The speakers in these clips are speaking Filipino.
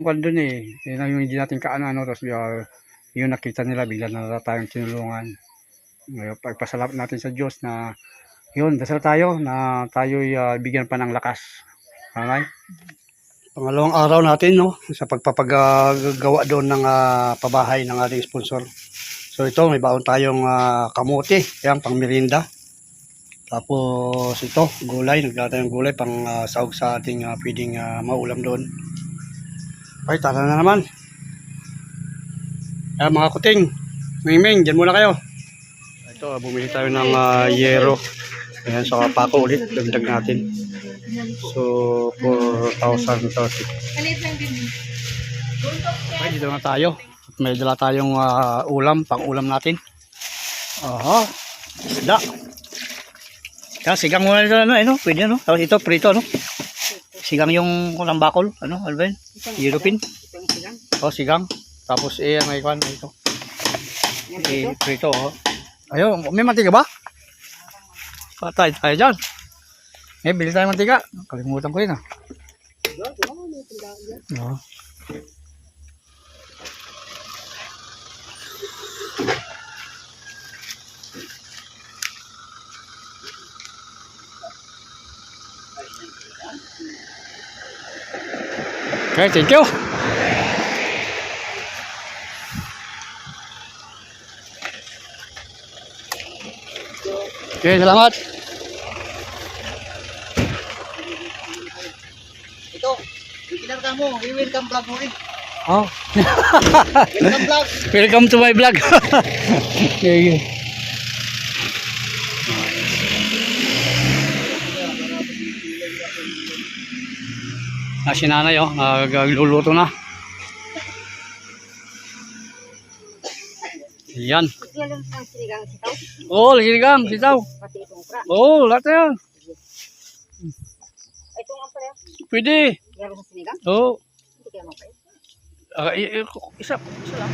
Kung doon eh, yun yung hindi natin kaano ano, tapos uh, yung nakita nila, bigla na tayong tinulungan. Ngayon, pagpasalamat natin sa Diyos na yun, dasal tayo na tayo'y uh, bigyan pa ng lakas. Okay? Pangalawang araw natin no sa pagpapagawa doon ng ah, pabahay ng ating sponsor. So ito may baon tayong ah, kamote, yan pang merienda. Tapos ito, gulay, nagdala tayong gulay pang ah, sahog sa ating ah, pwedeng ah, maulam doon. Okay, tara na naman. Ayan mga kuting, mingming, dyan muna kayo. Ito, ah, bumili tayo ng ah, yero. Ayan, sa pako ulit, dagdag natin. So, 4,030. Okay, dito na tayo. May dala tayong ah, ulam, pang ulam natin. Aha, isda. Kaya sigang muna ito, ano, ano, pwede, ano. Tapos ito, prito, ano. Sigang yung kulang bakol, ano, ano ba yun? Europin. Oh, sigang. Tapos, eh, may kwan, ito. Eh, prito, oh. Ayun, may mantika ba? Patay tayo dyan. Eh, bili tayo mantika. Kalimutan ko yun, ah. Oo. Okay, thank you. Okay, salamat. Ito, kinarga mo, i-welcome vlog mo rin. Oh, Welcome vlog. welcome to my vlog. okay. Ah, si nanay oh, nagluluto na. Yan. Oh, sinigang, sitaw. Oh, lahat na yan. Pwede. Oh, ah, i- isa, isa lang.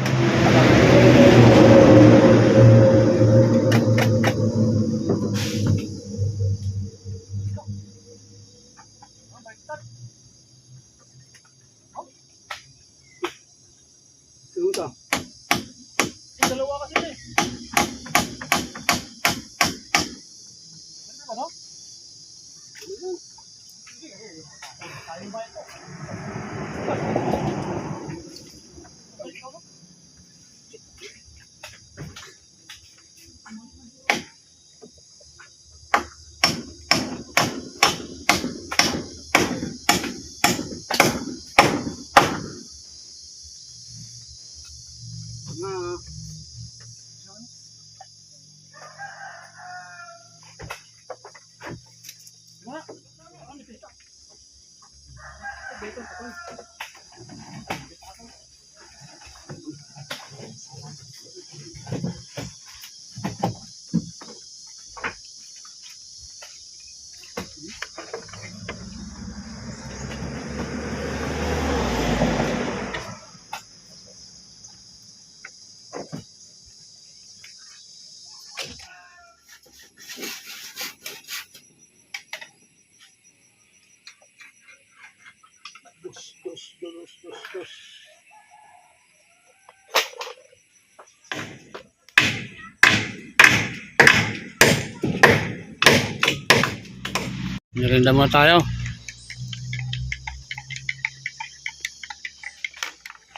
Merenda muna tayo.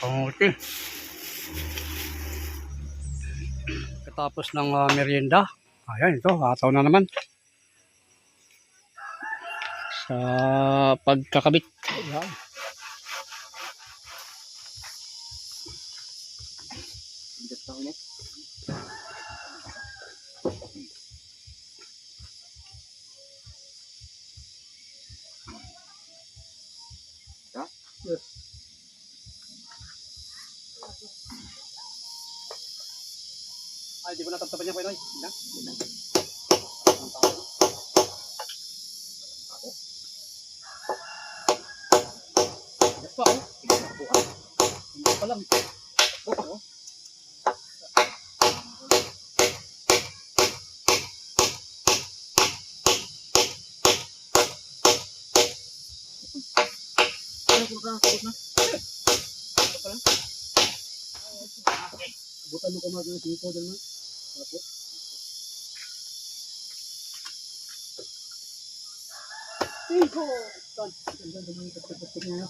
Panguti. Katapos ng ah, merienda. Ayan, ito. Hataw na naman. Sa pagkakabit. Ayan. Ay, niya ko ito? Hindi Yes pa, oh. Hindi pa lang. Oh, oh. Butan mo ka mga ganun, tingko din man. Apo. Tan, tan, tan, tan, yung kape-kape niya?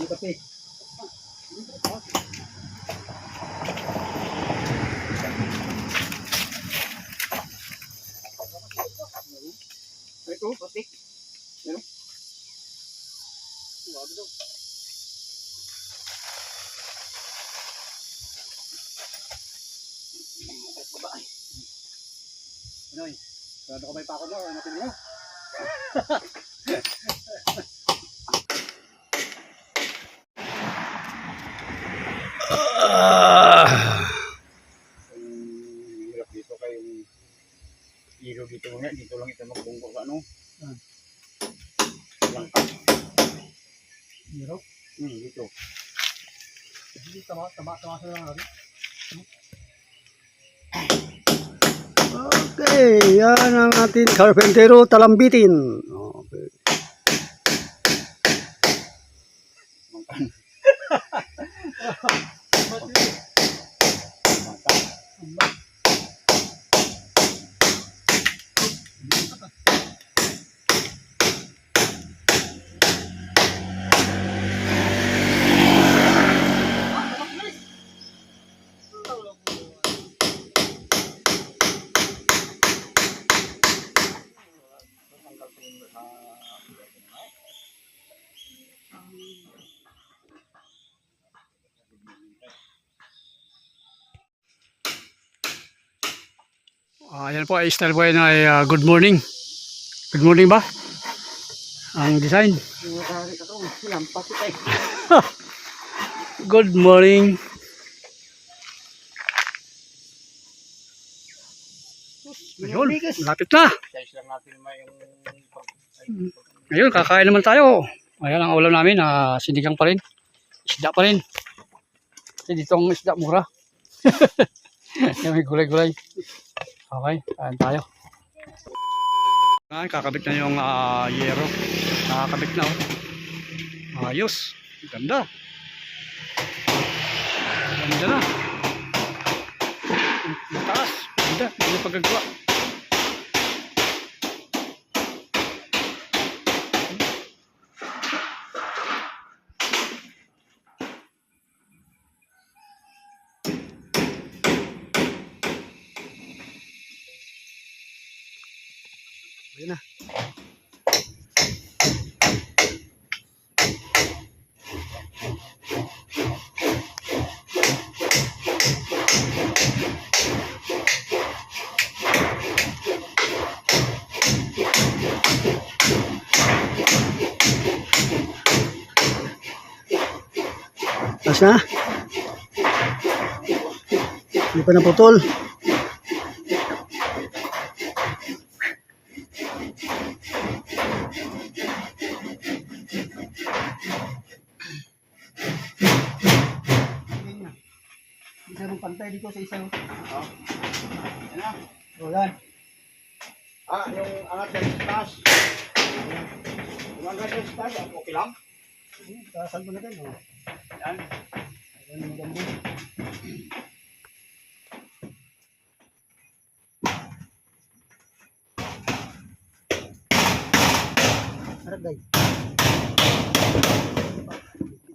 Yung kape. Ito, pati. Ano? Wag daw. Noy, sarado ko may pako mo, ano natin Hirap. Hmm, dito. Hindi, tama, tama, tama sa lang natin. Okay, yan ang ating carpentero talambitin. Okay. Ah, yan po ay style boy na ay ah, good morning. Good morning ba? Ang design. Good morning. Ayun, malapit na. Ngayon, kakain naman tayo. Ayan ang ulam namin, na sinigang pa rin. Isda pa rin. Kasi dito ang isda mura. Yan, may gulay-gulay. Okay, kain tayo. Ayan, kakabit na yung ah, yero. Nakakabit na. Oh. Ayos. Ganda. Ganda na. Ang taas. Ganda. Ganda pagkagawa. Ayun na. Tapos na. Hindi pa naputol. Pantay dito sa isang. Oh, yan. Ah, yung angat yan taas. Yung angat yan sa taas, ah, okay lang. Taasan mo natin. Oh. Yan. Ayan yung gambo. Aragay. Ito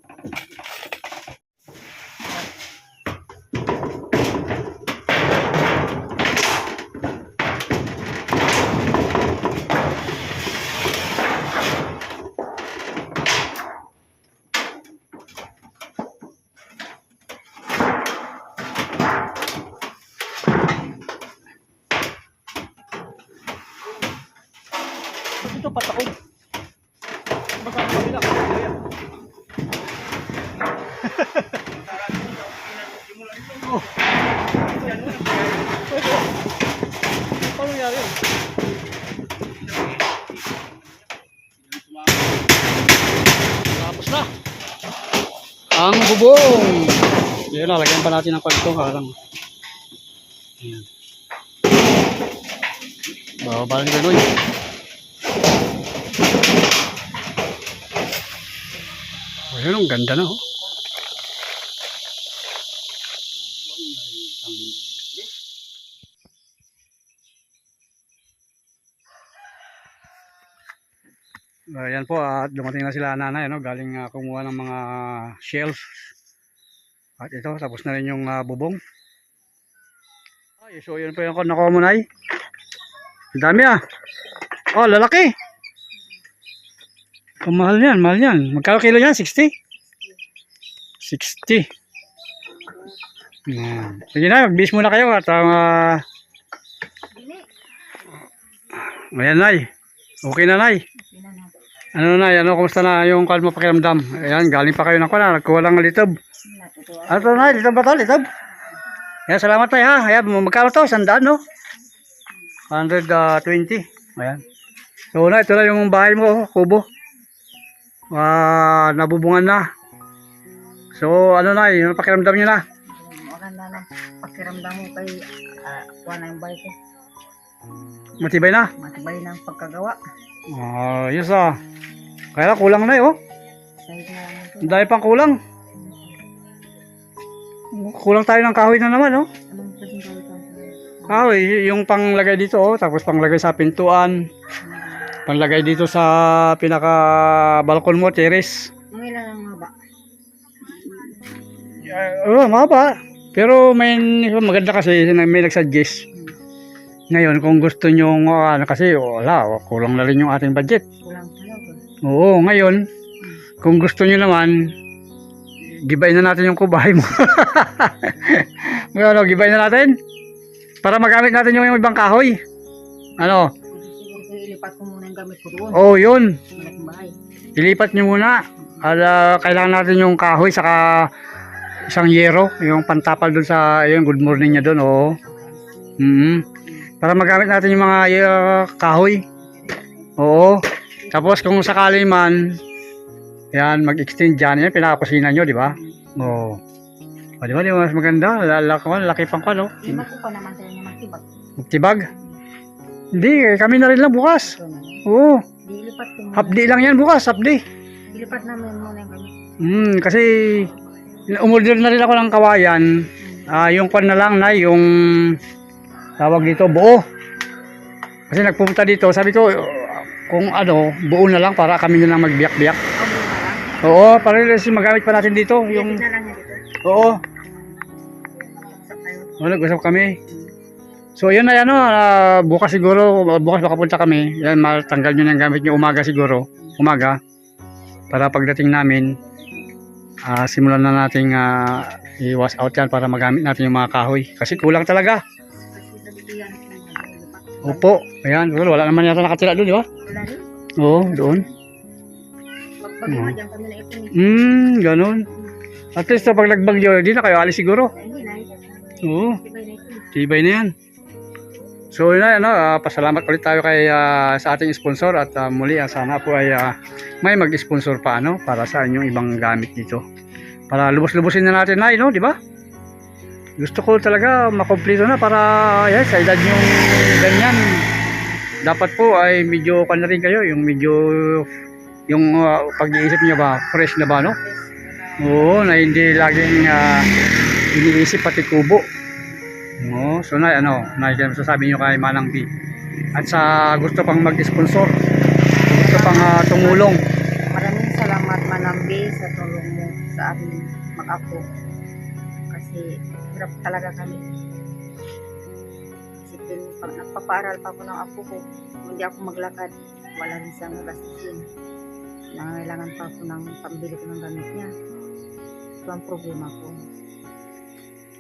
Ito. Paano nangyari yun? Tapos na. Ang bubong. Yan na, lagyan pa natin ng kwento. Karang. Ayan. Bababa ng gano'n. Ayun, ang ganda na oh. Ayan po, at dumating na sila nanay, ano, galing ah, kumuha ng mga shells. At ito, tapos na rin yung ah, bubong. Ay, so yun po yung nakuha mo, Nay. Ang dami ah. Oh, lalaki. Oh, mahal yan, mahal yan. Magkano kilo yan? 60? 60. Yan. Sige na, mag-bis muna kayo at uh, Ayan, Nay. Okay na, Nay. Ano, Nay? Ano, kumusta na yung kalma pakiramdam? Ayan, galing pa kayo ng kuna. Nagkuha lang ng litob. Ano to, Nay? Litob ba to? Litob? Ayan, salamat, Nay, ha? Ayan, magkano to? Sandaan, no? 120. Ayan. So, Nay, ito na yung bahay mo, oh, kubo. Ah, nabubungan na. So, ano, Nay? Yung pakiramdam niyo na? Maganda ng pakiramdam mo kay uh, kuha na yung bahay ko. Matibay na? Matibay ng pagkagawa. Ah, yes, ah. Kaya kulang na, eh, oh. Dahil pang kulang. Kulang tayo ng kahoy na naman, oh. Kahoy, yung panglagay dito, oh. Tapos panglagay sa pintuan. Panglagay dito sa pinaka balkon mo, terrace. Ang ilan ang haba? Oo, oh, maba. Pero may maganda kasi may nagsuggest. Ngayon, kung gusto nyo, ano kasi, wala, oh, kulang na rin yung ating budget. Kulang talaga. Oo, ngayon, kung gusto nyo naman, gibayin na natin yung kubahay mo. Ngayon, gibayin na natin. Para magamit natin yung, yung ibang kahoy. Ano? Ilipat ko muna yung gamit ko doon. Oh, yun. Ilipat nyo muna. At ah, kailangan natin yung kahoy saka isang yero, yung pantapal doon sa, yun, good morning niya doon, oo. Mm Para magamit natin yung mga ah, kahoy. Oo. Tapos kung sakali man, yan, mag-extend dyan, yan, pinakakusina nyo, di ba? Oo. O, di ba, di ba, mas maganda? Lalaki, laki pang ano? Lima ko pa naman tayo naman tibag. Magtibag? Hindi, eh, kami na rin lang bukas. Oo. Di ko. Hapdi lang yan bukas, hapdi. Ilipat namin muna yung gamit. Hmm, kasi umorder na rin ako ng kawayan. Ah, yung kwan na lang na yung tawag dito buo. Kasi nagpumunta dito, sabi ko kung ano, buo na lang para kami na lang magbiyak-biyak. O. Oo, para kasi magamit pa natin dito yung. Oo, oh, nag-usap kami. So yun na yan, no, ah, bukas siguro, bukas makapunta kami. Yan, matanggal nyo yung gamit nyo umaga siguro, umaga. Para pagdating namin, ah, simulan na nating ah, i-wash out yan para magamit natin yung mga kahoy. Kasi kulang talaga. Opo, ayan, well, wala naman yata nakatira doon, di ba? Wala rin. Oo, doon. Pagpag nga dyan kami na eh. Hmm, ganun. At least pag nagbagyo, di na kayo alis siguro. Hindi na. Oo. Tibay na ito. Na yan. So yun na, ano, ah, pasalamat ulit tayo kay ah, sa ating sponsor at ah, muli ah, sana po ay ah, may mag-sponsor pa ano para sa inyong ibang gamit dito. Para lubos-lubosin na natin na, no, di ba? Gusto ko talaga makompleto na para yes, sa edad yung ganyan. Dapat po ay medyo kan na rin kayo, yung medyo yung ah, pag-iisip niyo ba, fresh na ba, no? Oo, na hindi laging ah, iniisip pati kubo. Oo, so na ano, na sasabi niyo kay Manang B. At sa gusto pang mag-sponsor, gusto pang ah, tumulong. Maraming salamat Manambi sa tulong mo sa amin mag-ako. Kasi hirap talaga kami. Isipin mo, pag nagpapaaral pa ako ng apo ko, kung hindi ako maglakad, wala rin siyang gastusin. Nangangailangan pa ako ng pambili ko ng gamit niya. Ito ang problema ko.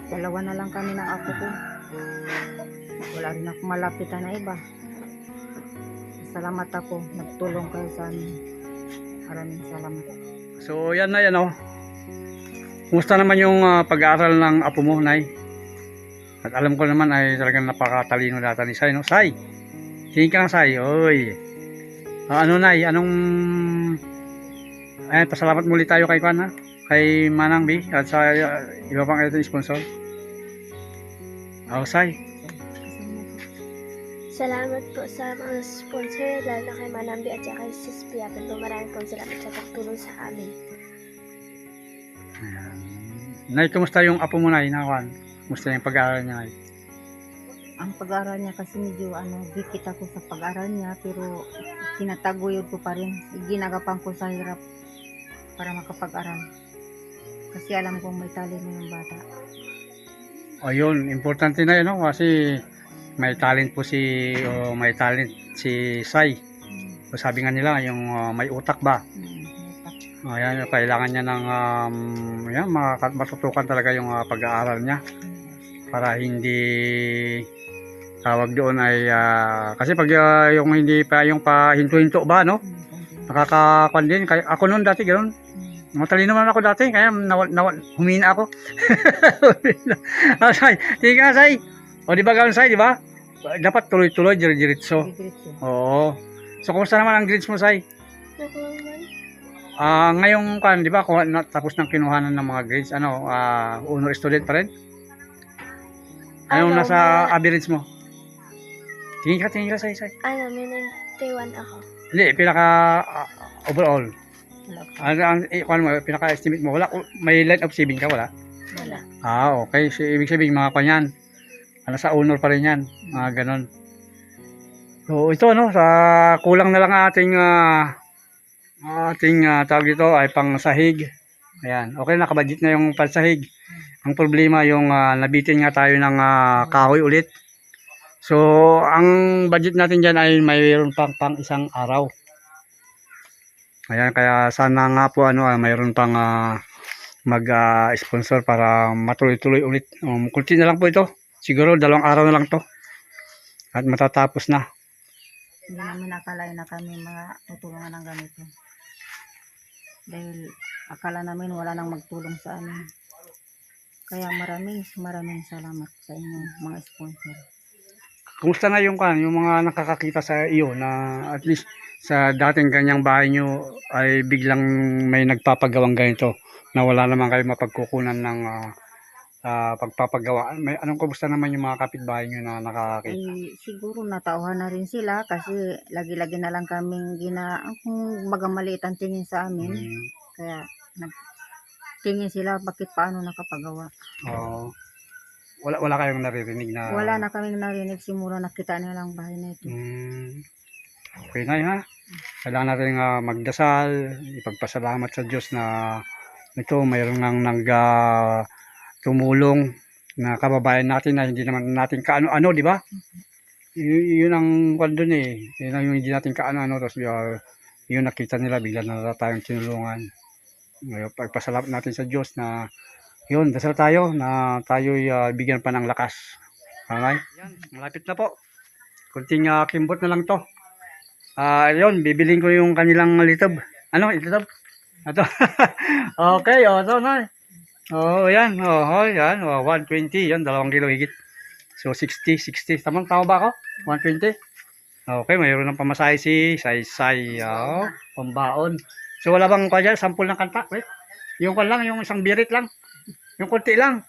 Dalawa na lang kami ng apo ko. Wala rin ako malapitan na iba. Salamat ako. Nagtulong kayo sa amin. Maraming salamat. So yan na yan oh. Kumusta naman yung ah, pag-aaral ng apo mo, Nay? At alam ko naman ay talagang napakatalino data ni Sai, no? Sai! Tingin ka lang, Sai. Oy! Ah, ano, Nay? Anong... Ayan, pasalamat muli tayo kay Kwan, ha? Kay Manang B at sa ah, iba pang ito sponsor. Oh, Sai. Salamat po sa mga sponsor, lalo kay Manambi at saka kay Sis po. Maraming pong salamat sa pagtulong sa amin. Ayan. Nay, kumusta yung apo mo, Nay? Nakwan? Kumusta yung pag-aaral niya, Nay? Ang pag-aaral niya kasi medyo ano, dikit ako sa pag-aaral niya pero tinataguyod ko pa rin. Ginagapan ko sa hirap para makapag-aral. Kasi alam kong may talino yung bata. Ayun, importante na yun, no? Kasi may talent po si, o may talent si Sai. O sabi nga nila, yung ah, may utak ba? Hmm. Ayan, kailangan niya ng, um, yan, maka- matutukan talaga yung ah, pag-aaral niya. Para hindi tawag doon ay, ah, kasi pag ah, yung hindi pa, yung pa hinto-hinto ba, no? Nakakakwan din. Kaya, ako noon dati, ganoon. Matalino naman ako dati, kaya nawal, nawal, humina ako. ah, say, tingin ka, say. O, di ba ganoon, say, di ba? Dapat tuloy-tuloy, dire-diretso. Oo. So, kumusta naman ang grades mo, say? Ah, ngayong kan, 'di ba, kuha na, tapos ng kinuhanan ng mga grades, ano, ah, honor student pa rin? Anong Ano, nasa may- average mo? Tingin ka, tingin ka, say, say. Ano, may 91 ako. Hindi, pinaka ah, overall. Ano ang eh, kuwan mo, pinaka estimate mo? Wala, may line of saving ka, wala? Wala. Ah, okay. So, ibig sabihin, mga kwan yan. Ano, sa honor pa rin yan. Mga ganon. So, ito, no, sa kulang na lang ang ating, ah, ating ah, tawag dito ay pang sahig. Ayan. Okay, nakabudget na yung pansahig. Ang problema, yung ah, nabitin nga tayo ng ah, kahoy ulit. So, ang budget natin dyan ay mayroon pang, pang isang araw. Ayan, kaya sana nga po, ano, ah, mayroon pang ah, mag-sponsor para matuloy-tuloy ulit. Um, kunti na lang po ito. Siguro dalawang araw na lang to. At matatapos na. Hindi namin nakalain na kami mga tutulungan ng ganito. Dahil akala namin wala nang magtulong sa amin. Kaya maraming maraming salamat sa inyo mga sponsor. Kumusta na yung kan, yung mga nakakakita sa iyo na at least sa dating ganyang bahay nyo ay biglang may nagpapagawang ganito na wala naman kayo mapagkukunan ng ah, ah, pagpapagawa. May anong kumusta naman yung mga kapitbahay nyo na nakakakita? Eh, siguro natauhan na rin sila kasi lagi-lagi na lang kaming gina, kung magamaliit ang tingin sa amin. Hmm, Kaya nagtingin sila bakit paano nakapagawa. oo. wala wala kayong naririnig na Wala na kaming narinig simula nakita nila ang bahay na ito. Mm, okay na yun, ha. Kailangan natin ah, magdasal, ipagpasalamat sa Diyos na ito mayroon nang nag ah, tumulong na kababayan natin na hindi naman natin kaano-ano, di ba? Y- yun ang kwan dun eh. Yun ang yung hindi natin kaano-ano. Tapos uh, yun nakita nila, bigla na tayong tinulungan. Ngayon, pagpasalamat natin sa Diyos na yun, dasal tayo na tayo'y ah, bigyan pa ng lakas. Okay? Yan, malapit na po. Kunting uh, kimbot na lang to. Ah, yun, bibiling ko yung kanilang litob. Ano, litob? Ito. okay, oh, ito na. Oh, yan. Oh, oh yan. Oh, 120. Yan, dalawang kilo higit. So, 60, 60. Tamang tama ba ako? 120? Okay, mayroon ng pamasahe si Say Say. Oh, pambaon. So, wala bang kwa dyan? Sample ng kanta? Wait. Yung kwan lang, yung isang birit lang. Yung kunti lang.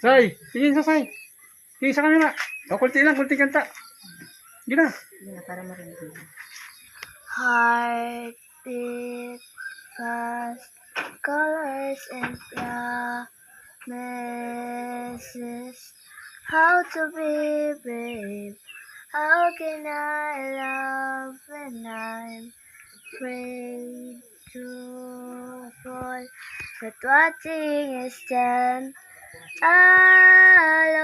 Say, tingin sa Say. Tingin sa kanila. O, kunti lang, kunti kanta. Gina. Hindi na para marinig. Heart beat fast, colors and promises. How to be brave? How can I love when I'm afraid to fall? But watching is done. I